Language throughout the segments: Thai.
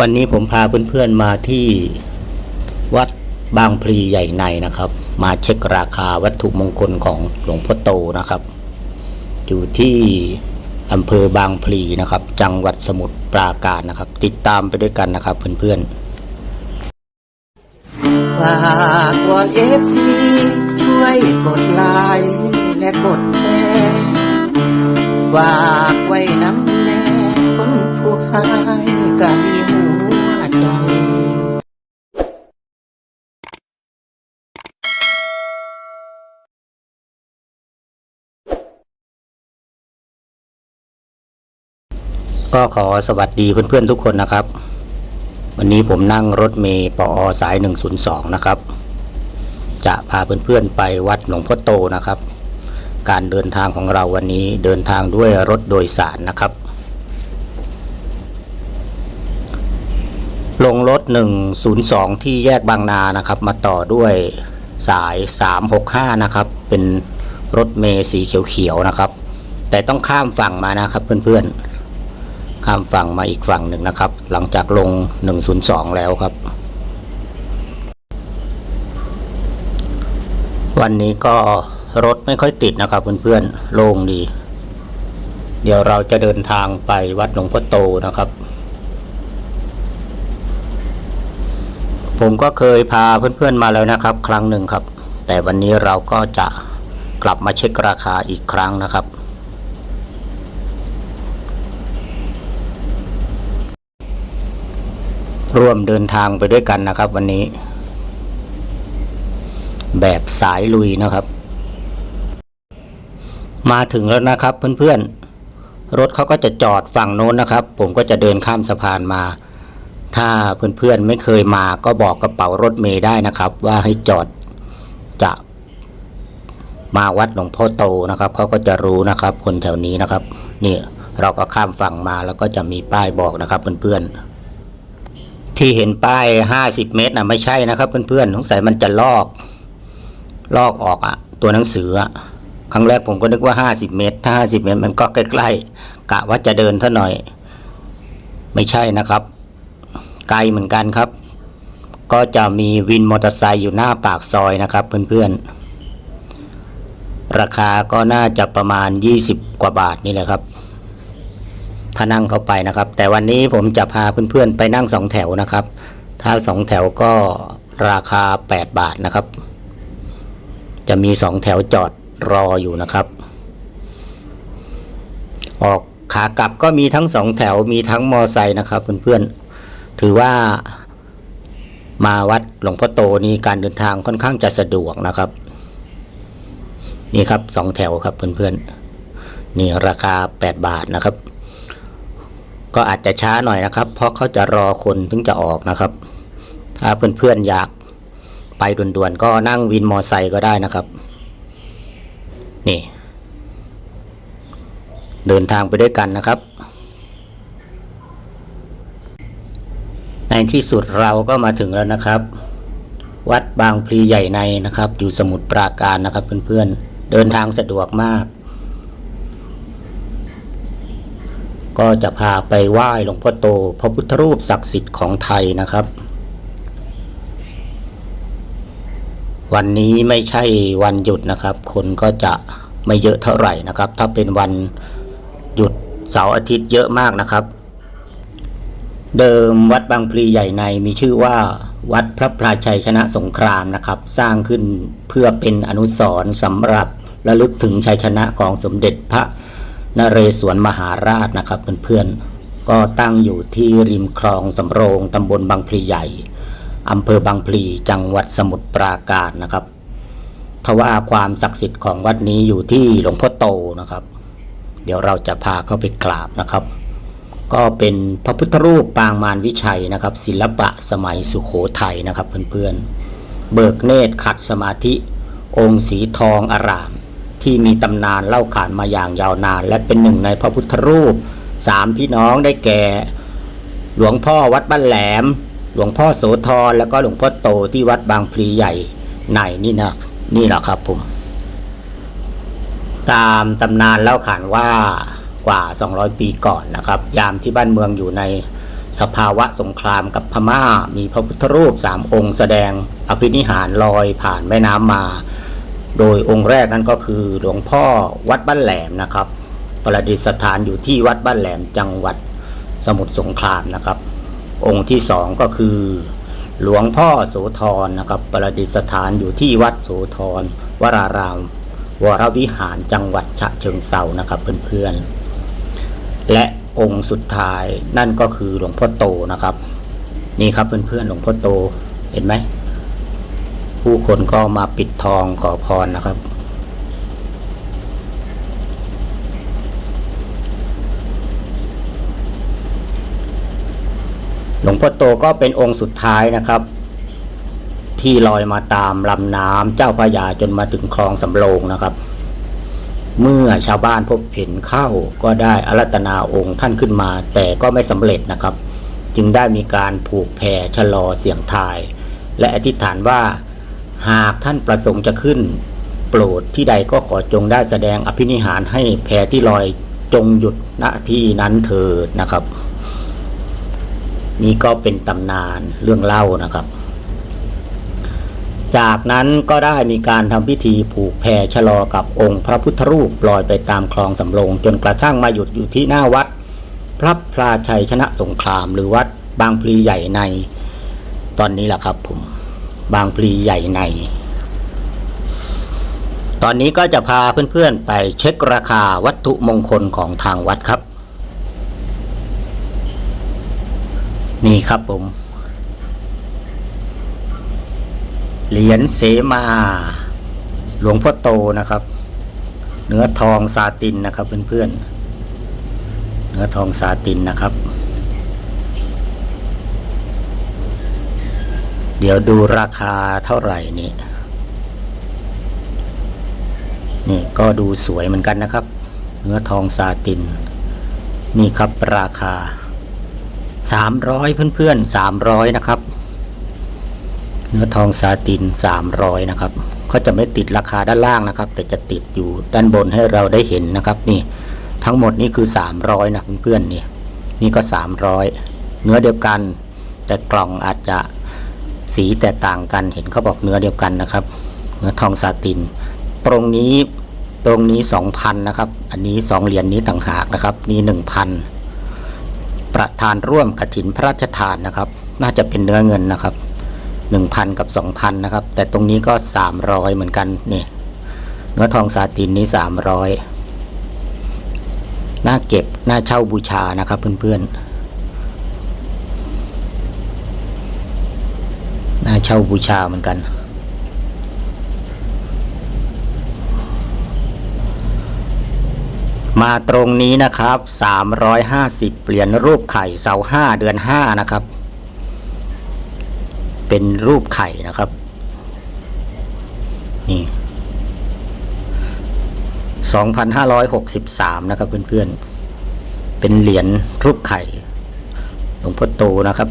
วันนี้ผมพาเพื่อนๆมาที่วัดบางพลีใหญ่ในนะครับ มาเช็คราคาวัตถุมงคลของหลวงพ่อโตนะครับ อยู่ที่อำเภอบางพลีนะครับ จังหวัดสมุทรปราการนะครับ ติดตามไปด้วยกันนะครับเพื่อนๆฝากวอนเอฟซีช่วยกดไลค์และกดแชร์ฝากไว้น้ำแน่คนผู้หายก็มี ก็ขอสวัสดีเพื่อนๆทุกคนนะครับ วันนี้ผมนั่งรถเมย์ปอสาย 102 นะครับ จะพาเพื่อนๆไปวัดหลวงพ่อโตนะครับ การเดินทางของเราวันนี้เดินทางด้วยรถโดยสารนะครับ ลงรถ 102 ที่แยกบางนานะครับ มาต่อด้วยสาย 365 นะครับ เป็นรถเมย์สีเขียวๆนะครับ แต่ต้องข้ามฝั่งมานะครับเพื่อนๆ ข้ามฝั่งมาอีกฝั่งหนึ่งนะครับ หลังจากลง 102 แล้วครับ วันนี้ก็รถไม่ค่อยติดนะครับเพื่อนๆโล่งดี เดี๋ยวเราจะเดินทางไปวัดหลวงพ่อโตนะครับ ผมก็เคยพาเพื่อนๆมาแล้วนะครับ ครั้งหนึ่งครับ แต่วันนี้เราก็จะกลับมาเช็คราคาอีกครั้งนะครับ ร่วมเดินทางไปด้วยกันนะครับ วันนี้ แบบสายลุยนะครับ มาถึงแล้วนะครับเพื่อนๆ รถเขาก็จะจอดฝั่งโน้นนะครับ ผมก็จะเดินข้ามสะพานมา ถ้าเพื่อนๆไม่เคยมาก็บอกกระเป๋ารถเมย์ได้นะครับ ว่าให้จอดจะมาวัดหลวงพ่อโตนะครับเขาก็จะรู้นะครับ คนแถวนี้นะครับนี่เราก็ข้ามฝั่งมาแล้วก็จะมีป้ายบอกนะครับเพื่อนๆ ที่เห็นป้าย50เมตรนะไม่ใช่นะครับ เพื่อนๆสงสัยมันจะลอก ลอกออกอะตัวหนังสืออะครั้งแรกผมก็นึกว่า50เมตร ถ้า50เมตรมันก็ใกล้ๆกะว่าจะเดินเท่าหน่อย ไม่ใช่นะครับ ไกลเหมือนกันครับ ก็จะมีวินมอเตอร์ไซค์อยู่หน้าปากซอยนะครับเพื่อนๆราคาก็น่าจะประมาณ 20 กว่าบาทนี่แหละครับ ถ้านั่งเข้าไปนะครับ แต่วันนี้ผมจะพาเพื่อนๆไปนั่งสองแถวนะครับ ถ้าสองแถวก็ราคา 8 บาทนะครับ จะมีสองแถวจอดรออยู่นะครับ ออกขากลับก็มีทั้งสองแถวมีทั้งมอไซค์นะครับเพื่อนๆถือว่ามาวัดหลวงพ่อโตนี่การเดินทางค่อนข้างจะสะดวกนะครับ นี่ครับสองแถวครับเพื่อนๆนี่ราคา 8 บาทนะครับ ก็อาจจะช้าหน่อยนะครับ เพราะเขาจะรอคนถึงจะออกนะครับ ถ้าเพื่อนๆอยากไปด่วนๆก็นั่งวินมอไซค์ก็ได้นะครับ นี่ เดินทางไปด้วยกันนะครับ ในที่สุดเราก็มาถึงแล้วนะครับ วัดบางพลีใหญ่ในนะครับ อยู่สมุทรปราการนะครับเพื่อนๆเดินทางสะดวกมาก ก็จะพาไปไหว้หลวงพ่อโตพระพุทธรูปศักดิ์สิทธิ์ของไทยนะครับ วันนี้ไม่ใช่วันหยุดนะครับ คนก็จะไม่เยอะเท่าไหร่นะครับ ถ้าเป็นวันหยุดเสาร์อาทิตย์เยอะมากนะครับ เดิมวัดบางพลีใหญ่ในมีชื่อว่าวัดพระพลาชัยชนะสงครามนะครับ สร้างขึ้นเพื่อเป็นอนุสรณ์สำหรับระลึกถึงชัยชนะของสมเด็จพระ นเรศวรมหาราชนะครับเพื่อนๆก็ตั้งอยู่ที่ริมคลองสำโรงตำบลบางพลีใหญ่อำเภอบางพลีจังหวัดสมุทรปราการนะครับทว่าความศักดิ์สิทธิ์ของวัดนี้อยู่ที่หลวงพ่อโตนะครับ เดี๋ยวเราจะพาเข้าไปกราบนะครับ ก็เป็นพระพุทธรูปปางมารวิชัยนะครับ ศิลปะสมัยสุโขทัยนะครับเพื่อนๆเบิกเนตรขัดสมาธิ องค์สีทองอาราม ที่มีตำนานเล่าขานมาอย่างยาวนาน และเป็นหนึ่งในพระพุทธรูปสามพี่น้องได้แก่ หลวงพ่อวัดบ้านแหลม หลวงพ่อโสธรแล้วก็หลวงพ่อโตที่วัดบางพลีใหญ่ในนี่นะนี่แหละครับผมตามตำนานเล่าขานว่ากว่า 200 ปีก่อนนะครับ ยามที่บ้านเมืองอยู่ในสภาวะสงครามกับพม่า มีพระพุทธรูปสามองค์แสดงอภินิหารลอยผ่านแม่น้ำมา โดยองค์แรกนั้นก็คือหลวงพ่อวัดบ้านแหลมนะครับ ประดิษฐานอยู่ที่วัดบ้านแหลมจังหวัดสมุทรสงครามนะครับ องค์ที่สองก็คือ หลวงพ่อโสธรนะครับ ประดิษฐานอยู่ที่วัดโสธรวราราม วรวิหารจังหวัดฉะเชิงเซานะครับเพื่อนๆและองค์สุดท้ายนั่นก็คือหลวงพ่อโตนะครับ นี่ครับเพื่อนๆหลวงพ่อโตเห็นไหมผู้คนก็มาปิด ทองขอพรนะครับ หลวงพ่อโตก็เป็นองค์สุดท้ายนะครับ ที่ลอยมาตามลำน้ำเจ้าพระยาจนมาถึงคลองสำโรงนะครับ เมื่อชาวบ้านพบเห็นเข้าก็ได้อารัตนาองค์ท่านขึ้นมา แต่ก็ไม่สำเร็จนะครับ จึงได้มีการผูกแพรชะลอเสียงทาย และอธิษฐานว่า หากท่านประสงค์จะขึ้น โปรดที่ใดก็ขอจงได้แสดงอภินิหารให้แพที่ลอยจงหยุดณที่นั้นเถิดนะครับ นี่ก็เป็นตำนานเรื่องเล่านะครับ จากนั้นก็ได้มีการทำพิธีผูกแพชะลอกับองค์พระพุทธรูปลอยไปตามคลองสำโรงจนกระทั่งมาหยุดอยู่ที่หน้าวัด พระพลาชัยชนะสงครามหรือวัดบางพลีใหญ่ในตอนนี้แหละครับผม บางพลีใหญ่ใน ตอนนี้ก็จะพาเพื่อนๆไปเช็คราคาวัตถุมงคลของทางวัดครับ นี่ครับผม เหรียญเสมา หลวงพ่อโตนะครับ เนื้อทองซาตินนะครับเพื่อนๆเนื้อทองซาตินนะครับ เดี๋ยวดูราคาเท่าไหร่นี่นี่ก็ดูสวยเหมือนกันนะครับ เนื้อทองซาติน นี่ครับราคาสามร้อยเพื่อนๆสามร้อยนะครับ เนื้อทองซาตินสามร้อยนะครับเขาจะไม่ติดราคาด้านล่างนะครับ แต่จะติดอยู่ด้านบนให้เราได้เห็นนะครับ นี่ทั้งหมดนี่คือสามร้อยนะเพื่อนๆนี่นี่ก็สามร้อยเนื้อเดียวกัน แต่กล่องอาจจะ สีแตกต่างกันเห็นเขาบอกเนื้อเดียวกันนะครับ เนื้อทองซาติน ตรงนี้ตรงนี้สองพันนะครับ อันนี้สองเหรียญนี้ต่างหากนะครับ นี่หนึ่งพันประธานร่วมกฐินพระราชทานนะครับ น่าจะเป็นเนื้อเงินนะครับหนึ่งพันกับสองพันนะครับ แต่ตรงนี้ก็สามร้อยเหมือนกันนี่เนื้อทองซาตินนี้สามร้อยน่าเก็บน่าเช่าบูชานะครับเพื่อนๆน่า เช่าบูชาเหมือนกัน มาตรงนี้นะครับ 350เหรียญรูปไข่เสาห้าเดือนห้านะครับ เป็นรูปไข่นะครับ นี่2,563 นะครับเพื่อนๆ เป็นเหรียญรูปไข่ หลวงพ่อโตนะครับ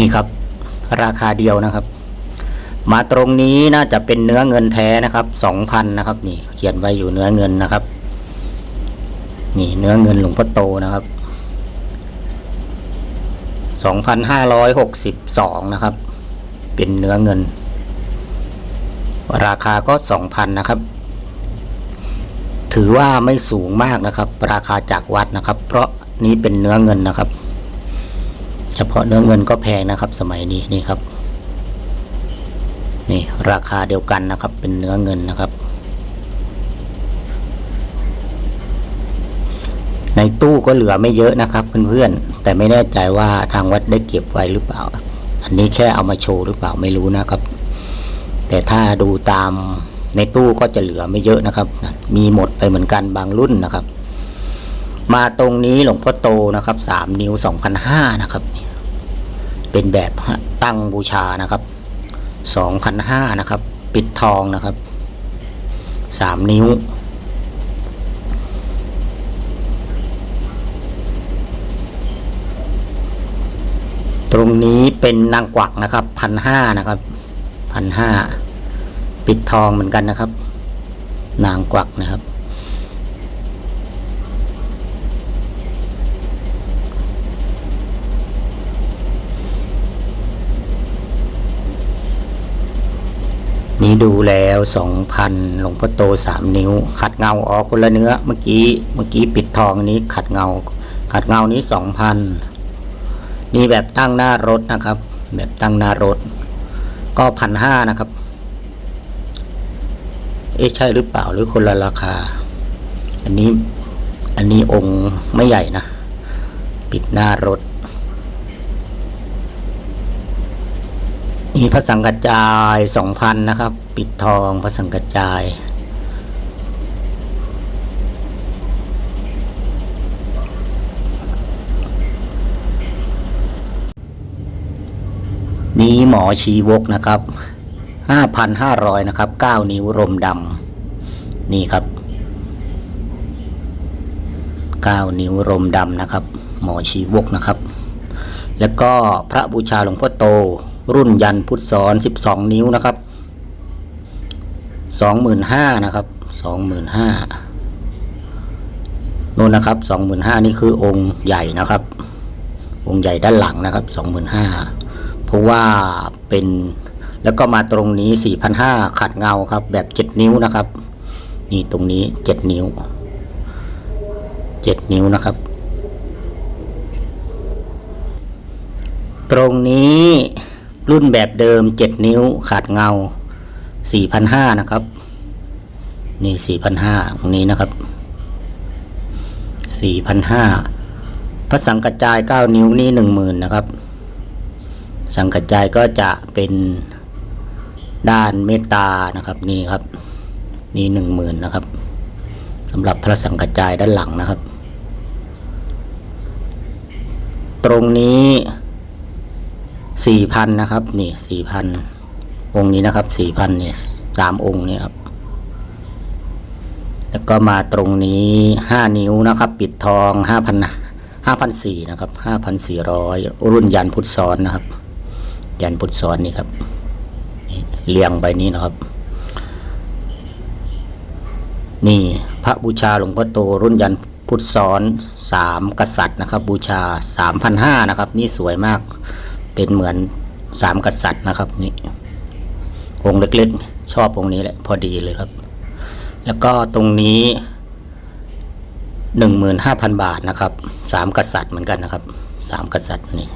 นี่ครับ ราคาเดียวนะครับ มาตรงนี้น่าจะเป็นเนื้อเงินแท้นะครับสองพันนะครับ นี่เขียนไว้อยู่เนื้อเงินนะครับ นี่เนื้อเงินหลวงพ่อโตนะครับสองพันห้าร้อยหกสิบสองนะครับ เป็นเนื้อเงิน ราคาก็สองพันนะครับ ถือว่าไม่สูงมากนะครับ ราคาจากวัดนะครับ เพราะนี้เป็นเนื้อเงินนะครับ เฉพาะเนื้อเงินก็แพงนะครับ สมัยนี้นี่ครับ นี่ราคาเดียวกันนะครับ เป็นเนื้อเงินนะครับ ในตู้ก็เหลือไม่เยอะนะครับเพื่อนๆแต่ไม่แน่ใจว่าทางวัดได้เก็บไว้หรือเปล่า อันนี้แค่เอามาโชว์หรือเปล่าไม่รู้นะครับ แต่ถ้าดูตามในตู้ก็จะเหลือไม่เยอะนะครับ มีหมดไปเหมือนกันบางรุ่นนะครับ มาตรงนี้หลวงพ่อโตนะครับสามนิ้วสองพันห้านะครับ เป็นแบบตั้งบูชานะครับสองพันห้านะครับ ปิดทองนะครับสามนิ้ว ตรงนี้เป็นนางกวักนะครับพันห้านะครับพันห้าปิดทองเหมือนกันนะครับ นางกวักนะครับ นี่ดูแล้วสองพันหลวงพ่อโตสามนิ้ว ขัดเงาออกคนละเนื้อ เมื่อกี้เมื่อกี้ปิดทองนี้ขัดเงา ขัดเงานี้สองพันนี่แบบตั้งหน้ารถนะครับ แบบตั้งหน้ารถ ก็พันห้านะครับ เอ๊ะใช่หรือเปล่าหรือคนละราคา อันนี้อันนี้องค์ไม่ใหญ่นะ ปิดหน้ารถ มีพระสังกัจจายสองพันนะครับ ปิดทองพระสังกัจจาย นี้หมอชีวกนะครับห้าพันห้าร้อยนะครับเก้านิ้วรมดำนี่ครับเก้านิ้วรมดำนะครับ หมอชีวกนะครับ แล้วก็พระบูชาหลวงพ่อโต รุ่นยันพุทธสอนสิบสองนิ้วนะครับสองหมื่นห้านะครับสองหมื่นห้านู่นนะครับสองหมื่นห้านี่คือองค์ใหญ่นะครับ องค์ใหญ่ด้านหลังนะครับสองหมื่นห้าเพราะว่าเป็นแล้วก็มาตรงนี้สี่พันห้าขัดเงาครับ แบบเจ็ดนิ้วนะครับ นี่ตรงนี้เจ็ดนิ้วเจ็ดนิ้วนะครับ ตรงนี้ รุ่นแบบเดิมเจ็ดนิ้วขาดเงาสี่พันห้านะครับ นี่สี่พันห้าตรงนี้นะครับสี่พันห้าพระสังกัจจายเก้านิ้วนี่หนึ่งหมื่นนะครับ สังกัจจายก็จะเป็นด้านเมตตานะครับนี่ครับ นี่หนึ่งหมื่นนะครับสำหรับพระสังกัจจายด้านหลังนะครับ ตรงนี้ สี่พันนะครับ นี่สี่พันองค์นี้นะครับสี่พันเนี่ยสามองค์เนี่ยครับ แล้วก็มาตรงนี้ห้านิ้วนะครับ ปิดทองห้าพันห้าพันสี่นะครับห้าพันสี่ร้อยรุ่นยันพุทธซ้อนนะครับ ยันพุทธซ้อนนี่ครับนี่เรียงใบนี้นะครับ นี่พระบูชาหลวงพ่อโตรุ่นยันพุทธซ้อนสามกษัตริย์นะครับ บูชาสามพันห้านะครับ นี่สวยมาก เป็นเหมือนสามกษัตริย์นะครับนี่องค์เล็กๆ ชอบองค์นี้แหละพอดีเลยครับ แล้วก็ตรงนี้หนึ่งหมื่นห้าพันบาทนะครับสามกษัตริย์เหมือนกันนะครับสามกษัตริย์นี่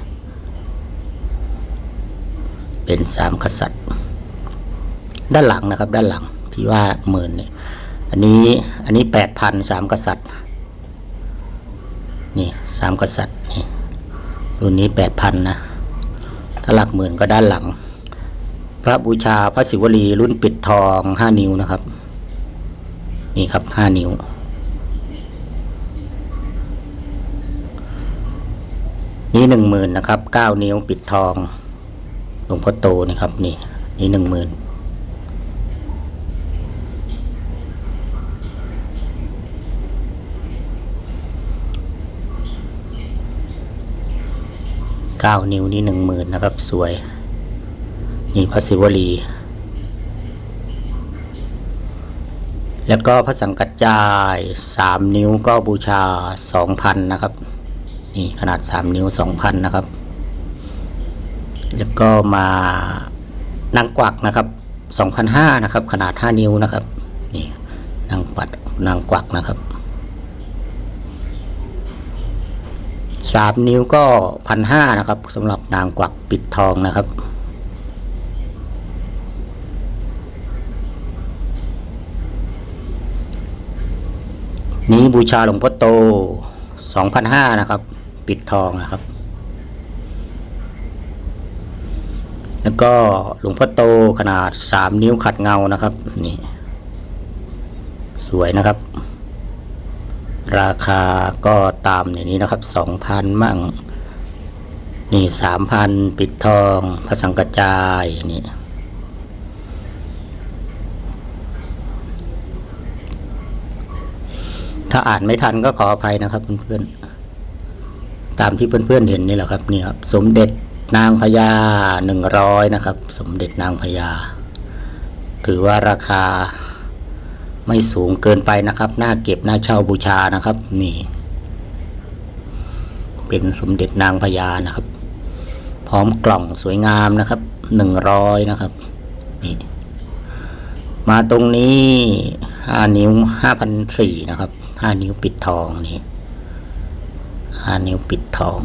เป็นสามกษัตริย์ ด้านหลังนะครับ ด้านหลังที่ว่าหมื่นเนี่ยอันนี้อันนี้แปดพันสามกษัตริย์นี่สามกษัตริย์นี่รุ่นนี้แปดพันนะ ถ้าหลักหมื่นก็ด้านหลัง พระบูชาพระศิวลีรุ่นปิดทองห้านิ้วนะครับ นี่ครับห้านิ้ว นี่หนึ่งหมื่นนะครับเก้านิ้วปิดทองหลวงพ่อโตนะครับ นี่ นี่หนึ่งหมื่น เก้านิ้วนี่หนึ่งหมื่นนะครับ สวย นี่พระศิวลี แล้วก็พระสังกัจจายสามนิ้วก็บูชาสองพันนะครับ นี่ขนาดสามนิ้วสองพันนะครับ แล้วก็มานางกวักนะครับสองพันห้านะครับ ขนาดห้านิ้วนะครับ นี่นางปัดนางกวักนะครับ สามนิ้วก็พันห้านะครับสำหรับนางกวักปิดทองนะครับนี้บูชาหลวงพ่อโตสองพันห้านะครับ ปิดทองนะครับ แล้วก็หลวงพ่อโตขนาดสามนิ้วขัดเงานะครับ นี่ สวยนะครับ ราคาก็ตามอย่างนี้นะครับสองพันมั่ง นี่สามพันปิดทองพระสังกจายนี่ถ้าอ่านไม่ทันก็ขออภัยนะครับเพื่อนๆตามที่เพื่อนๆเห็นนี่แหละครับนี่ครับ สมเด็จนางพญาหนึ่งร้อยนะครับ สมเด็จนางพญาถือว่าราคา ไม่สูงเกินไปนะครับน่าเก็บน่าเช่าบูชานะครับ นี่ เป็นสมเด็จนางพญานะครับ พร้อมกล่องสวยงามนะครับหนึ่งร้อยนะครับ นี่ มาตรงนี้ห้านิ้วห้าพันสี่นะครับห้านิ้วปิดทองนี่ห้านิ้วปิดทอง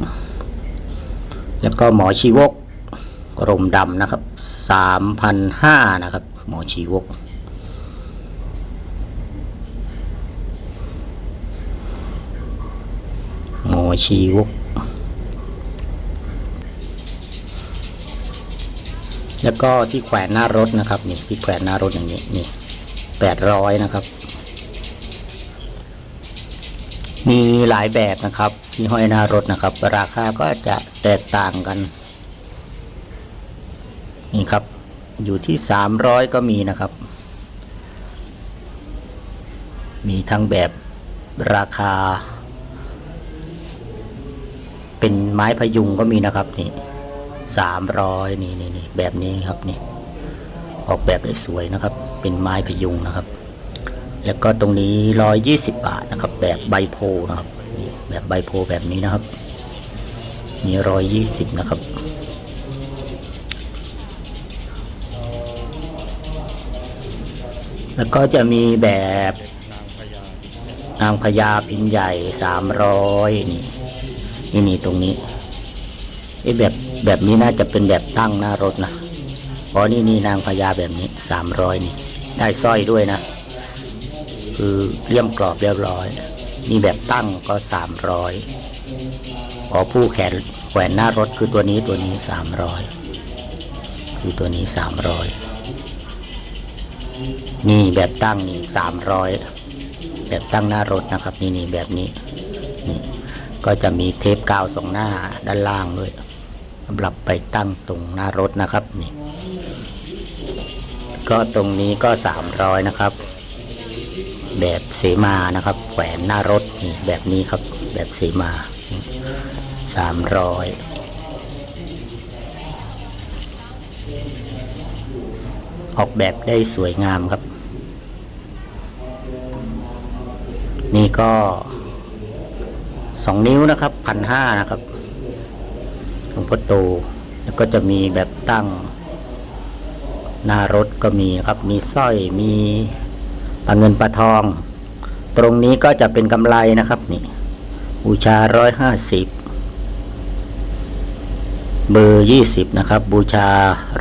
แล้วก็หมอชีวกรมดำนะครับสามพันห้านะครับ หมอชีวก อชีวก แล้วก็ที่แขวนหน้ารถนะครับนี่ที่แขวนหน้ารถอย่างนี้นี่แปดร้อยนะครับ มีหลายแบบนะครับ ที่ห้อยหน้ารถนะครับ ราคาก็จะแตกต่างกัน นี่ครับ อยู่ที่สามร้อยก็มีนะครับ มีทั้งแบบราคา เป็นไม้พยุงก็มีนะครับนี่สามร้อยนี่นี่นี่แบบนี้ครับนี่ออกแบบได้สวยนะครับ เป็นไม้พยุงนะครับ แล้วก็ตรงนี้ร้อยยี่สิบบาทนะครับ แบบใบโพนะครับนี่แบบใบโพแบบนี้นะครับนี่ร้อยยี่สิบนะครับแล้วก็จะมีแบบนางพญาพินใหญ่สามร้อยนี่ นี่นี่ตรงนี้ไอ้แบบแบบนี้น่าจะเป็นแบบตั้งหน้ารถนะอ๋อนี่นี่นางพญาแบบนี้สามร้อยนี่ ได้สร้อยด้วยนะ คือเลี่ยมกรอบเรียบร้อยมีแบบตั้งก็สามร้อยอ๋อผู้แขนแขวนหน้ารถคือตัวนี้ตัวนี้สามร้อยคือตัวนี้สามร้อยนี่แบบตั้งนี่สามร้อยแบบตั้งหน้ารถนะครับ นี่นี่แบบนี้นี่ ก็จะมีเทปกาวสองหน้าด้านล่างด้วยสำหรับไปตั้งตรงหน้ารถนะครับนี่ก็ตรงนี้ก็สามร้อยนะครับ แบบเสมานะครับแขวนหน้ารถนี่แบบนี้ครับแบบเสมาสามร้อยออกแบบได้สวยงามครับ นี่ก็ สองนิ้วนะครับพันห้านะครับหลวงพ่อโตแล้วก็จะมีแบบตั้งหน้ารถก็มีครับ มีสร้อยมีปลาเงินปลาทอง ตรงนี้ก็จะเป็นกำไรนะครับนี่บูชาร้อยห้าสิบเบอร์ยี่สิบนะครับ บูชา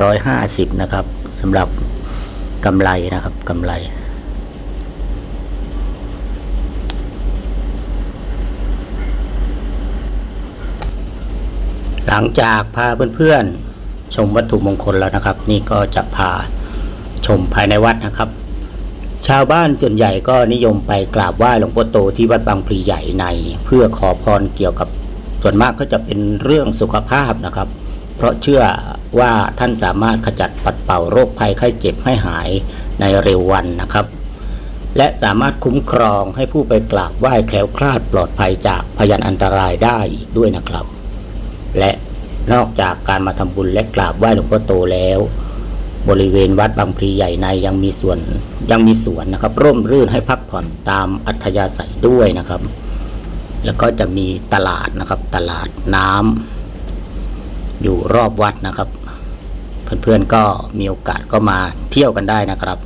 ร้อยห้าสิบนะครับสำหรับกำไรนะครับกำไร หลังจากพาเพื่อนๆ ชมวัตถุมงคลแล้วนะครับ นี่ก็จะพาชมภายในวัดนะครับ ชาวบ้านส่วนใหญ่ก็นิยมไปกราบไหว้หลวงพ่อโตที่วัดบางพลีใหญ่ใน เพื่อขอพรเกี่ยวกับส่วนมากก็จะเป็นเรื่องสุขภาพนะครับ เพราะเชื่อว่าท่านสามารถขจัดปัดเป่าโรคภัยไข้เจ็บให้หายในเร็ววันนะครับ และสามารถคุ้มครองให้ผู้ไปกราบไหว้แคล้วคลาดปลอดภัยจากพยันอันตรายได้อีกด้วยนะครับ และนอกจากการมาทำบุญและกราบไหว้หลวงพ่อโตแล้ว บริเวณวัดบางพลีใหญ่ในยังมีส่วนยังมีสวนนะครับ ร่มรื่นให้พักผ่อนตามอัธยาศัยด้วยนะครับ แล้วก็จะมีตลาดนะครับตลาดน้ำอยู่รอบวัดนะครับ เพื่อนๆก็มีโอกาสก็มาเที่ยวกันได้นะครับ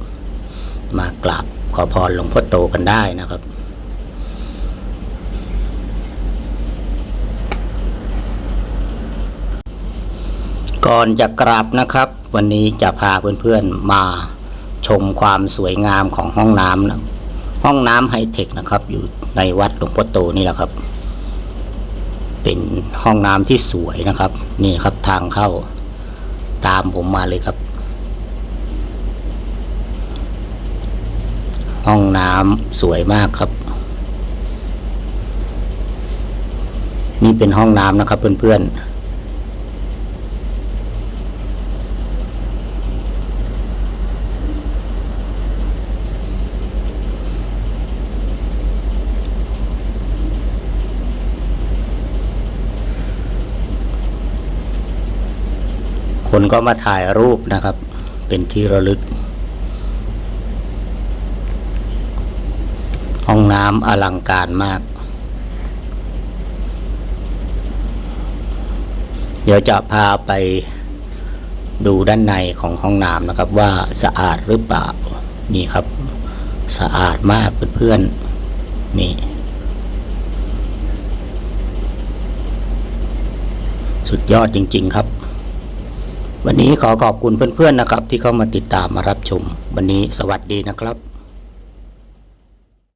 มากราบขอพรหลวงพ่อโตกันได้นะครับ ก่อนจะกราบนะครับ วันนี้จะพาเพื่อนๆมาชมความสวยงามของห้องน้ำนะห้องน้ำไฮเทคนะครับ อยู่ในวัดหลวงพ่อโตนี่แหละครับ เป็นห้องน้ำที่สวยนะครับ นี่ครับทางเข้าตามผมมาเลยครับ ห้องน้ำสวยมากครับ นี่เป็นห้องน้ำนะครับเพื่อนๆ คนก็มาถ่ายรูปนะครับ เป็นที่ระลึก ห้องน้ำอลังการมาก เดี๋ยวจะพาไปดูด้านในของห้องน้ำนะครับ ว่าสะอาดหรือเปล่า นี่ครับ สะอาดมากเพื่อนๆนี่สุดยอดจริง ๆ ครับ วันนี้ขอขอบคุณเพื่อนๆนะครับ ที่เข้ามาติดตามมารับชม วันนี้สวัสดีนะครับ